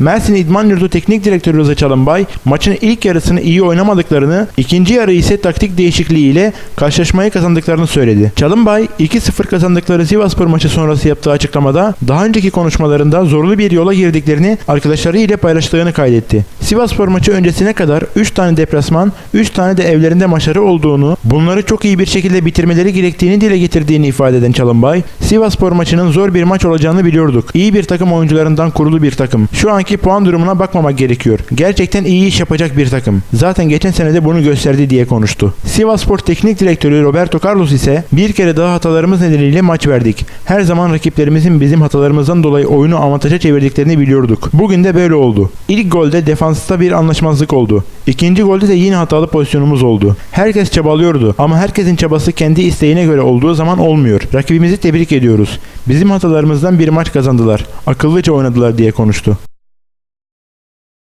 Mersin İdman Yurdu Teknik Direktörü Rıza Çalınbay maçın ilk yarısını iyi oynamadıklarını, ikinci yarı ise taktik değişikliğiyle karşılaşmayı kazandıklarını söyledi. Çalınbay 2-0 kazandıkları Sivasspor maçı sonrası yaptığı açıklamada daha önceki konuşmalarında zorlu bir yola girdiklerini arkadaşları ile paylaştığını kaydetti. Sivasspor maçı öncesine kadar 3 tane deplasman, 3 tane de evlerinde maçları olduğunu, bunları çok iyi bir şekilde bitirmeleri gerektiğini dile getirdiğini ifade eden Çalınbay, Sivasspor maçının zor bir maç olacağını biliyorduk. İyi bir takım oyuncularından kurulu bir takım. Şu anki puan durumuna bakmamak gerekiyor. Gerçekten iyi iş yapacak bir takım. Zaten geçen sene de bunu gösterdi diye konuştu. Sivasspor Teknik Direktörü Roberto Carlos ise bir kere daha hatalarımız nedeniyle maç verdik. Her zaman rakiplerimizin bizim hatalarımızdan dolayı oyunu avantaja çevirdiklerini biliyorduk. Bugün de böyle oldu. İlk golde defansta bir anlaşmazlık oldu. İkinci golde de yine hatalı pozisyonumuz oldu. Herkes çabalıyordu ama herkesin çabası kendi isteğine göre olduğu zaman olmuyor. Rakibimizi tebrik ediyoruz. Bizim hatalarımızdan bir maç kazandılar. Akıllıca oynadılar diye konuştu.